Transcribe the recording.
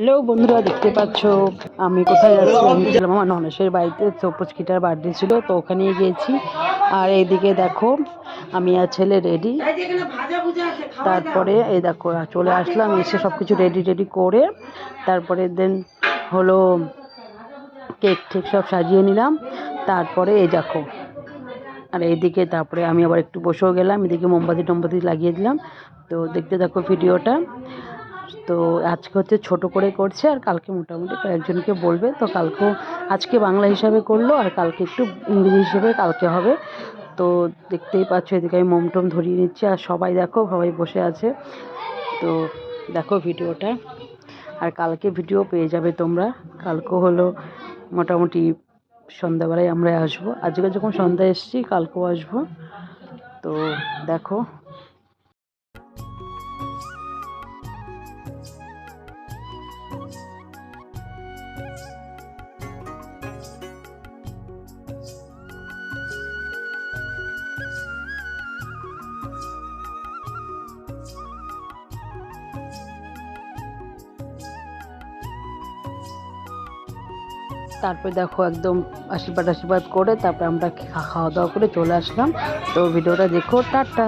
Hello বন্ধুরা, দেখতে পাচ্ছ? আমি কোথায় যাচ্ছি আমি ছিলাম আমার ননেশের বাড়িতে চৌপুচকিটার বার্থডে ছিল, তো ওখানেই গিয়েছি। আর এইদিকে দেখো, আমি আর ছেলে রেডি তারপরে এই দেখো, চলে আসলাম, এসে সব কিছু রেডি রেডি করে, তারপরে দেন হলো কেক টেক সব সাজিয়ে নিলাম। তারপরে এই দেখো, আর এইদিকে তারপরে আমি আবার একটু বসেও গেলাম, এদিকে মোমবাতি টোমবাতি লাগিয়ে দিলাম। তো দেখতে দেখো ভিডিওটা তো আজকে হচ্ছে ছোট করে করছে আর কালকে মোটামুটি কয়েকজনকে বলবে। তো কালকেও আজকে বাংলা হিসাবে করল আর কালকে একটু ইংরেজি হিসেবে, কালকে হবে। তো দেখতেই পাচ্ছ, এদিকে আমি মোমটোম ধরিয়ে নিচ্ছি আর সবাই দেখো, সবাই বসে আছে। তো দেখো ভিডিওটা। আর কালকে ভিডিও পেয়ে যাবে তোমরা। কালকে হলো মোটামুটি সন্ধ্যাবেলায় আমরা আসব। আজকে যখন সন্ধ্যা এসেছি, কালকেও আসব। তো দেখো তারপরে দেখো একদম আশীর্বাদ আশীর্বাদ করে তারপরে আমরা খাওয়া দাওয়া করে চলে আসলাম। তো ভিডিওটা দেখো, টাটা।